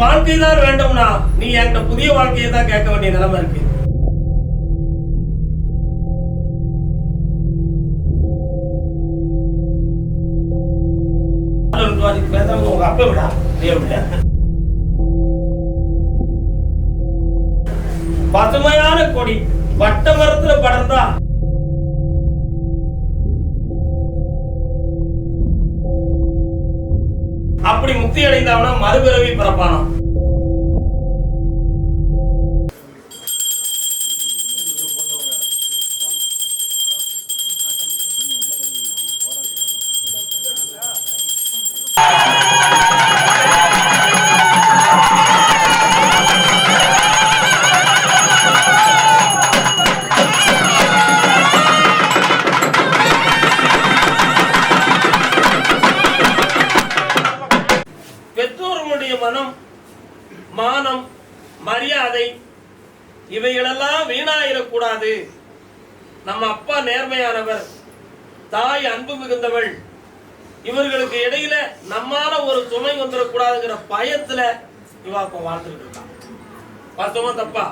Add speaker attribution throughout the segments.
Speaker 1: வாழ்க்கை தான் வேண்டும்னா நீ என்கிட்ட புதிய வாழ்க்கையை தான் கேட்க வேண்டிய நிலைமை இருக்கு. பேசாம விடா பசுமையான கொடி வட்ட மரத்துல படர்ந்தா முக்தி அடைந்தவனா மறுபிறவி பிறப்பானா தாய் அன்பு மிகுந்தவள். இவர்களுக்கு இடையில நம்மால ஒரு சுமை வந்துடக்கூடாதுங்கிற பயத்துல இவா இப்ப வாழ்ந்துகிட்டு இருக்கான் வாஸ்தவமா தப்பா?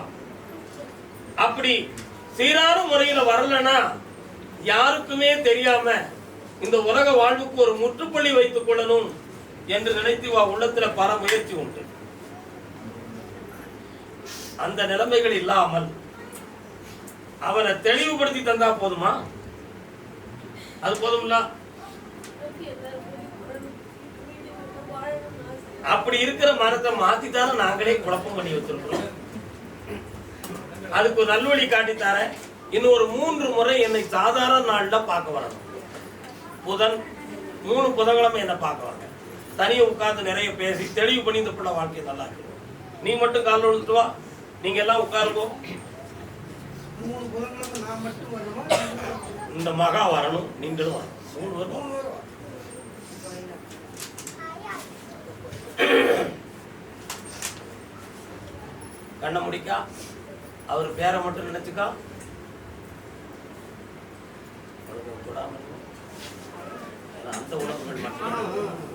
Speaker 1: அப்படி சீரான முறையில வரலன்னா யாருக்குமே தெரியாம இந்த உலக வாழ்வுக்கு ஒரு முற்றுப்புள்ளி வைத்துக் கொள்ளணும் என்று நினைத்து வா உள்ளத்துல பல முயற்சி உண்டு. அந்த நிலைமைகள் இல்லாமல் அவனை தெளிவுபடுத்தி தந்தா போதுமா? அது போதும்னா? அப்படி இருக்கிற மரத்தை மாத்தித்தானே நாங்களே குழப்பம் பண்ணி வச்சிருக்கிறோம். அதுக்கு ஒரு நல்வழி காட்டித்தார இன்னும் ஒரு மூன்று முறை என்னை சாதாரண நாள்ல பார்க்க வரணும். புதன் மூணு புதன்கிழமை என்ன பார்க்க வாங்க தனியா உட்கார்ந்து நிறைய பேசி தெளிவு பண்ணி இந்த பிள்ளை வாழ்க்கை நல்லா இருக்கு. நீ மட்டும் காலில் விழுந்துட்டு வா. நீங்க எல்லாம் உட்காருங்கோ.
Speaker 2: மூணு புதன்கிழமை நான் மட்டும்
Speaker 1: இந்த மகா வரணும் நீங்களும் வரணும் மூணு பேரும் வரணும்.
Speaker 2: மூணு பேரும் வா.
Speaker 1: கண்ணை முடிக்கா அவர் பேரை மட்டும் நினைச்சுக்கா உலகம் தொடாம இருக்கும். அந்த உலகங்கள் மட்டும்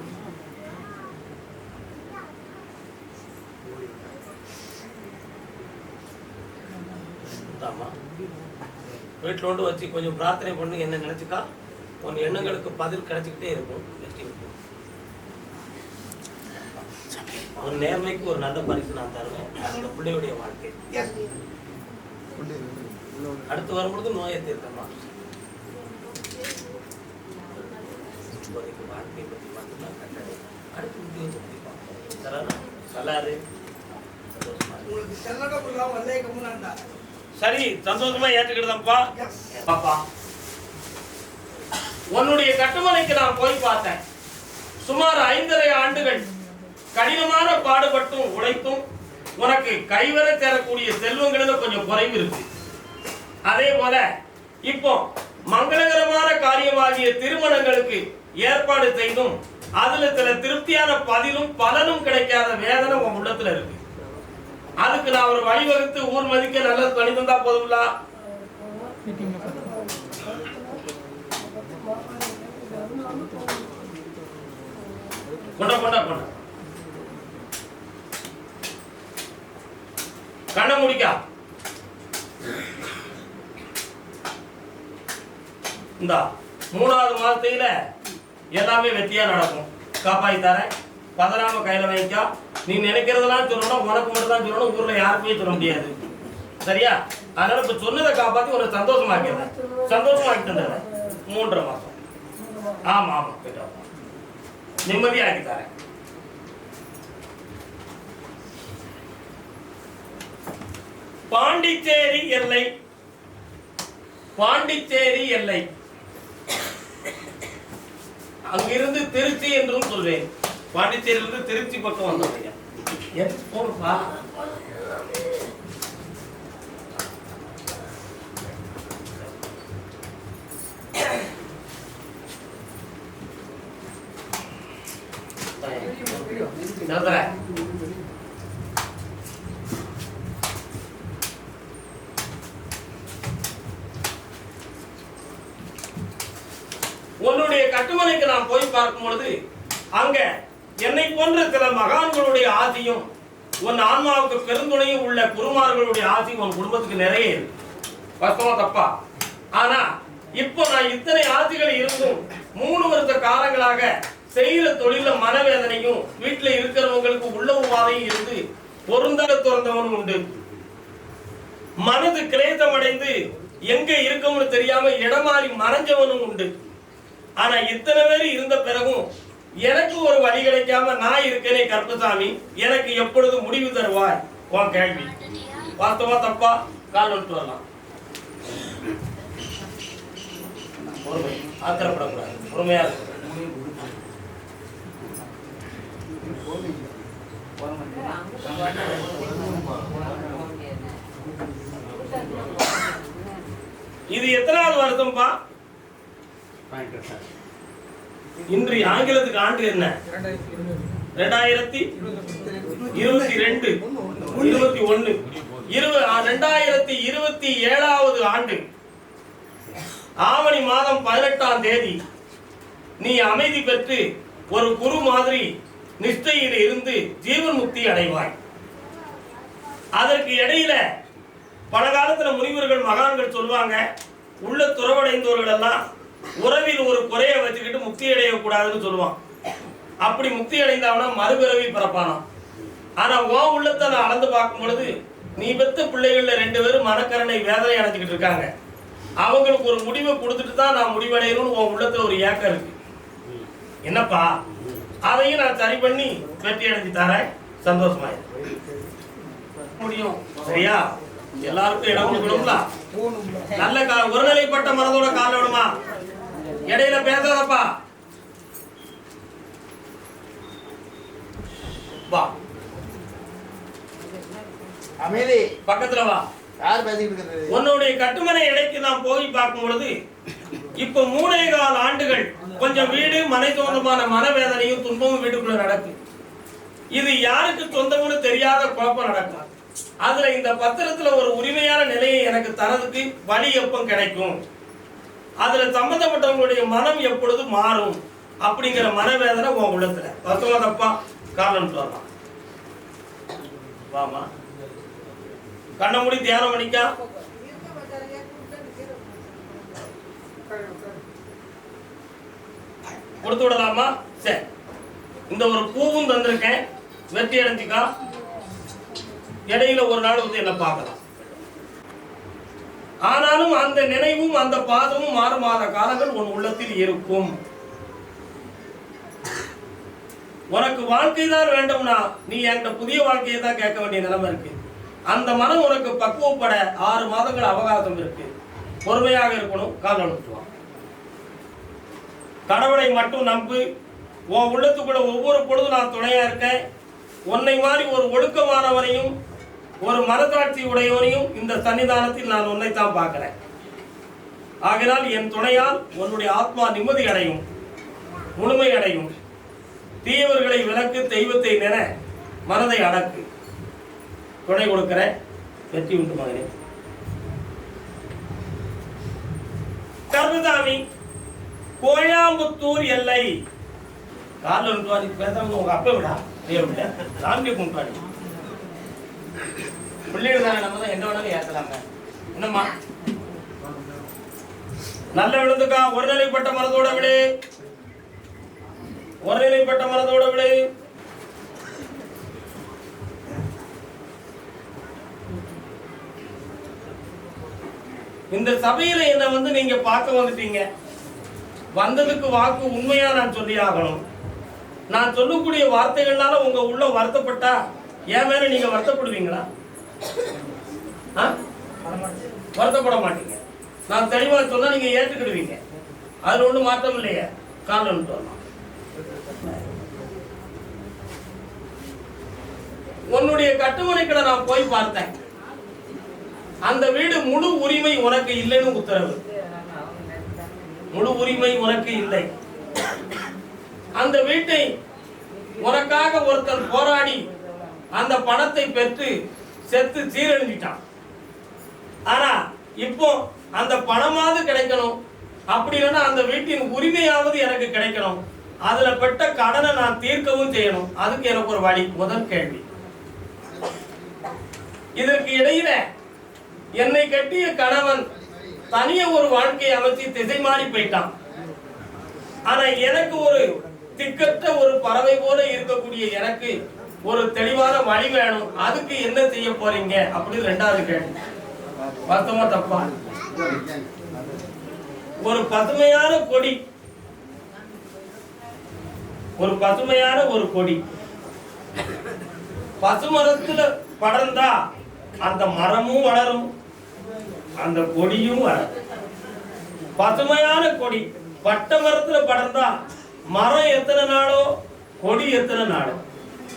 Speaker 1: ஆமா வீட்டில் கொண்டு வச்சு கொஞ்சம் பிரார்த்தனை பண்ணி என்ன நினைச்சுக்கா? உன் எண்ணங்களுக்கு பதில் கிடைச்சிக்கிட்டே இருக்கும் வெற்றி இருக்கும் அவன் நேர்மைக்கு ஒரு நல்ல பரிசு நான் தருவேன். அந்த பிள்ளையுடைய வாழ்க்கை. அடுத்து வரும்பொழுது நோயை தீர்க்கமா வாழ்க்கையை பற்றி மட்டும்தான் கட்டளை. அடுத்து உத்தியோகத்தை பற்றி பார்ப்போம். சரியா? நல்லா இரு சந்தோஷமா இரு.
Speaker 2: உங்களுக்கு கம்முனாண்டா
Speaker 1: சரி சந்தோஷமா ஏற்றுக்கிடுதப்பா
Speaker 2: எஸ்
Speaker 1: பாப்பா. உன்னுடைய கட்டுமனைக்கு நான் போய் பார்த்தேன். சுமார் ஐந்தரை ஆண்டுகள் கடினமான பாடுபட்டும் உழைத்தும் உனக்கு கைவர தேரக்கூடிய செல்வங்களில் கொஞ்சம் குறைவு இருக்கு. அதே போல இப்போ மங்களகரமான காரியமாகிய திருமணங்களுக்கு ஏற்பாடு செய்தும் அதுல சில திருப்தியான பதிலும் பலனும் கிடைக்காத வேதனை உன் உள்ளத்துல இருக்கு. அதுக்கு நான் ஒரு வழிவகுத்து ஊர் மதிக்க நல்லது பண்ணி தந்தா போதும்ல? கொண்ட கொண்ட கொண்ட. கண்ணை முடிக்கா. இந்தா மூணாவது மாதத்தையில எல்லாமே வெற்றியா நடக்கும். காப்பாத்தி தரேன். பதறாம கையில வைக்க. நீ நினைக்கிறதெல்லாம் சொல்லணும் உனக்கு மட்டும் தான் சொல்லணும் ஊர்ல யாருக்குமே சொல்ல முடியாது. சரியா? அதனால இப்ப சொன்னதை காப்பாத்தி உனக்கு சந்தோஷமாக்கிறேன் சந்தோஷமாக்கி தந்துடுறேன் மூன்றரை மாசம். ஆமா ஆமா போயிட்டு நிம்மதியாக்கி தரேன். பாண்டிச்சேரி எல்லை. பாண்டிச்சேரி எல்லை. அங்கிருந்து திருச்சி என்றும் சொல்வேன். பாண்டிச்சேரியிலிருந்து திருச்சி பக்கம் வந்தோம். ஐயா போகணும்ப்பா உன்னுடைய கட்டுமனைக்கு நான் போய் பார்க்கும் பொழுது அங்க என்னை போன்ற சில மகான்களுடைய ஆசையும் உன் ஆன்மாவுக்கு பெருந்துணையும் உள்ள குருமார்களுடைய ஆசி உன் குடும்பத்துக்கு நிறைய இருக்கு. தப்பா? ஆனா இப்போ நான் இத்தனை ஆசைகள் இருந்தும் மூணு வருஷ காலங்களாக செய்யற தொழில மனவேதனையும் வீட்டுல இருக்கிறவங்களுக்கு உள்ள உபாதையும் இருந்து பொருந்தாத திறந்தவனும் உண்டு. மனது கிளேசம் அடைந்து எங்க இருக்கோம்னு தெரியாம இடமாறி மறைஞ்சவனும் உண்டு. ஆனா இத்தனை பேர் இருந்த பிறகும் எனக்கு ஒரு வழி கிடைக்காம நான் இருக்கேனே கருப்பசாமி எனக்கு எப்பொழுது முடிவு தருவாய்? உன் கேள்வி. வாஸ்தவா தப்பா? கால் விட்டு வரலாம். பொறுமை. ஆத்திரப்படக்கூடாது. பொறுமையா இருக்கணும் இது எத்தனாவது வருஷம்ப்பா இன்று ஆங்கிலத்துக்கு ஆண்டு என்ன? ரெண்டாயிரத்தி இருபத்தி ரெண்டு இருபத்தி ஒண்ணு இருபது ரெண்டாயிரத்தி இருபத்தி ஏழாவது ஆண்டு. ஆவணி மாதம் பதினெட்டாம் தேதி நீ அமைதி பெற்று ஒரு குரு மாதிரி நிஷ்டையில் இருந்து ஜீவன் முக்தி அடைவாய். அதற்கு இடையில பல காலத்துல முனிவர்கள் மகான்கள் சொல்லுவாங்க உள்ள துறவடைந்தவர்கள் எல்லாம் உறவில் ஒரு குறைய வச்சுக்கிட்டு முக்தி அடையக்கூடாதுன்னு சொல்லுவான். அப்படி முக்தி அடைந்தவனா மறுபிறவி பிறப்பானாம். ஆனா உன் உள்ளத்தை நான் அளந்து பார்க்கும் பொழுது நீ பெத்த பிள்ளைகள்ல ரெண்டு பேரும் மனக்கரணை வேதனை அடைஞ்சுக்கிட்டு இருக்காங்க. அவங்களுக்கு ஒரு முடிவை கொடுத்துட்டு தான் நான் முடிவடையணும்னு உன் உள்ளத்துல ஒரு ஏக்கம் இருக்கு. என்னப்பா? அதையும் நான் சரி பண்ணி வெற்றி அடைஞ்சு தரேன். சந்தோஷமாயிரு. முடியும். சரியா? எல்லாருக்கும் இடம் கொடுக்கணும்ல? நல்ல கா ஒருநிலைப்பட்ட மனதோட கால விடுமா இடையில பேசாதப்பா. வா.
Speaker 3: அமைதி.
Speaker 1: பக்கத்துல வா.
Speaker 3: யார் பேசிக்கிட்டு இருக்கிறது?
Speaker 1: உன்னுடைய கட்டுமனை இடைக்கு நான் போய் பார்க்கும் பொழுது இப்ப மூணே கால் ஆண்டுகள் கொஞ்சம் வீடு மனை சொந்தமான மனவேதனையும் துன்பமும் வீட்டுக்குள்ள நடக்கும் இது யாருக்கு சொந்தம்னு தெரியாத குழப்பம் நடக்கும். அதுல இந்த பத்திரத்துல ஒரு உரிமையான நிலையை எனக்கு தரதுக்கு வழி எப்போ கிடைக்கும்? அதுல சம்பந்தப்பட்டவங்களுடைய மனம் எப்பொழுது மாறும் அப்படிங்கிற மனவேதனை உன் உள்ளத்துல. பத்தவா தப்பா? காரணம் சொல்லலாம். வாமா கண்ண மூடி தியானம் பண்ணிக்கா. கொடுத்து விடலாமா? சரி. இந்த ஒரு பூவும் தந்திருக்கேன். வெற்றி அடைஞ்சிக்கா. இடையில ஒரு நாள் வந்து என்ன பார்க்கலாம். ஆனாலும் அந்த நினைவும் அந்த பாதமும் மாறுமாத காலங்கள் உன் உள்ளத்தில் இருக்கும். உனக்கு வாழ்க்கை தான் வேண்டும்னா நீ என்கிட்ட புதிய வாழ்க்கையை தான் கேட்க வேண்டிய நிலைமை இருக்கு. அந்த மனம் உனக்கு பக்குவப்பட ஆறு மாதங்கள் அவகாசம் இருக்கு. பொறுமையாக இருக்கணும் கால் அனுப்புவான் கடவுளை மட்டும் நம்பு. உன் உள்ளத்துக்குள்ள ஒவ்வொரு பொழுதும் நான் துணையா இருக்கேன். உன்னை மாதிரி ஒரு ஒழுக்கமானவனையும் ஒரு மனதாட்சி உடையவனையும் இந்த சன்னிதானத்தில் நான் உன்னைத்தான் பார்க்கிறேன். ஆகினால் என் துணையால் உன்னுடைய ஆத்மா நிம்மதி அடையும் முழுமை அடையும். தீயவர்களை விளக்கு தெய்வத்தை நின மனதை அடக்கு. துணை கொடுக்கிறேன். வெற்றி உண்டு மகனே. கருதாமி கோயாம்புத்தூர் எல்லை. காலில் விட்டுவாடி பேசாம உங்க அப்ப விடா. தேவையில்லை சாமியை கொண்டாடி. பிள்ளைகள் தானே நம்ம தான் என்ன வேணாலும் ஏத்தலாங்க என்னம்மா? நல்ல விழுந்துக்கா ஒரு நிலைப்பட்ட மனதோட விடு ஒரு நிலைப்பட்ட மனதோட விடு இந்த சபையில என்ன வந்து நீங்க பார்க்க வந்துட்டீங்க. வந்ததுக்கு வாக்கு உண்மையா நான் சொல்லி ஆகணும் நான் சொல்லக்கூடிய வார்த்தைகள்னால உங்க உள்ள வருத்தப்பட்டா ஏன் மேல நீங்க வருத்தப்படுவீங்களா? ஆ? வருத்தப்பட மாட்டீங்க நான் தெளிவாக சொன்னா நீங்க ஏற்றுக்கிடுவீங்க அதுல ஒண்ணும் மாற்றம் இல்லையே. காரணம் சொல்லலாம் உன்னுடைய கட்டுமனைக்கடை நான் போய் பார்த்தேன். அந்த வீடு முழு உரிமை உனக்கு இல்லைன்னு உத்தரவு. முழு உரிமை உனக்கு இல்லை. அந்த வீட்டை உனக்காக ஒருத்தர் போராடி அந்த பணத்தை பெற்று செத்து சீரழிஞ்சிட்டான் ஆனா இப்போ அந்த பணமாவது கிடைக்கணும். அப்படி இல்லைன்னா அந்த வீட்டின் உரிமையாவது எனக்கு கிடைக்கணும். அதுல பெற்ற கடனை நான் தீர்க்கவும் செய்யணும். அதுக்கு எனக்கு ஒரு வழி. முதல் கேள்வி. இதற்கு இடையில என்னை கட்டிய கணவன் தனிய ஒரு வாழ்க்கையை அமைச்சு திசை மாறி போயிட்டான். ஆனா எனக்கு ஒரு திக்கற்ற ஒரு பறவை போல இருக்கக்கூடிய எனக்கு ஒரு தெளிவான வழி வேணும். அதுக்கு என்ன செய்ய போறீங்க? அப்படின்னு ரெண்டாவது கேள்வி. வருத்தமா தப்பா? ஒரு பசுமையான கொடி. ஒரு பசுமையான ஒரு கொடி. பசுமரத்துல படர்ந்தா அந்த மரமும் வளரும் அந்த கொடியும் வளரும். பசுமையான கொடி. பட்ட மரத்துல படர்ந்தா மரம் எத்தனை நாளோ கொடி எத்தனை நாளோ?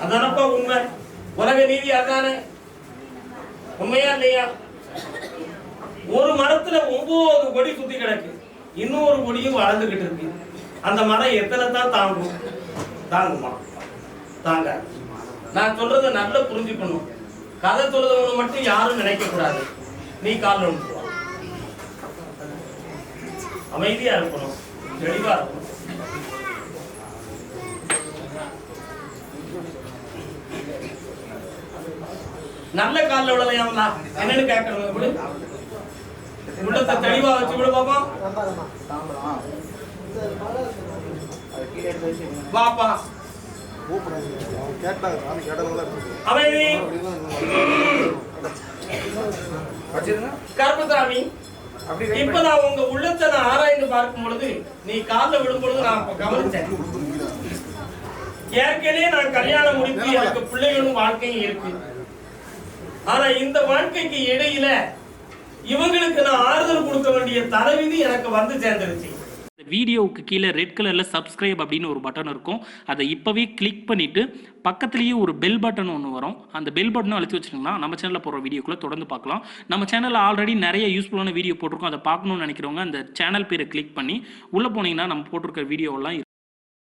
Speaker 1: அதானப்பா உண்மை? உலக நீதி அதானே? உண்மையா இல்லையா? ஒரு மரத்துல ஒன்பது கொடி சுத்தி கிடக்கு. இன்னொரு கொடியும் வளர்ந்துகிட்டு இருக்கு. அந்த மரம் எத்தனை தான் தாங்கும்? தாங்குமா? தாங்க நான் சொல்றதை நல்லா புரிஞ்சுக்கணும். கதை சொல்றவங்க மட்டும் யாரும் நினைக்க கூடாது நீ கால் அமைதியா இருக்கணும். தெளிவா இருக்கணும். நல்ல காலில் விடலையாமலா என்னன்னு கேட்கணும் விடு. உள்ளத்தை தெளிவா வச்சு விடு பாப்போம் பாப்பா.
Speaker 4: கேட்டாங்க அப்படி
Speaker 1: இப்ப நான் உங்க உள்ளத்தை நான் ஆராய்ந்து பார்க்கும் பொழுது நீ காலில் விடும் பொழுது நான் அப்ப கவனிச்சேன் ஏற்கனவே நான் கல்யாணம் முடித்து எனக்கு பிள்ளைகளும் வாழ்க்கையும் இருக்கு. ஆனா இந்த வாழ்க்கைக்கு இடையில இவங்களுக்கு நான் ஆறுதல் கொடுக்க வேண்டிய தலைவிதி எனக்கு வந்து சேர்ந்துருச்சு.
Speaker 5: வீடியோவுக்கு கீழே ரெட் கலரில் சப்ஸ்கிரைப் அப்படின்னு ஒரு பட்டன் இருக்கும். அதை இப்போவே கிளிக் பண்ணிவிட்டு பக்கத்துலேயே ஒரு பெல் பட்டன் ஒன்று வரும். அந்த பெல் பட்டனும் அழுத்தி வச்சிட்டிங்கன்னா நம்ம சேனலில் போடுற வீடியோக்குள்ளே தொடர்ந்து பார்க்கலாம். நம்ம சேனலில் ஆல்ரெடி நிறைய யூஸ்ஃபுல்லான வீடியோ போட்டிருக்கோம். அதை பார்க்கணும்னு நினைக்கிறவங்க அந்த சேனல் பேரை கிளிக் பண்ணி உள்ளே போனீங்கன்னா நம்ம போட்டிருக்க வீடியோலாம்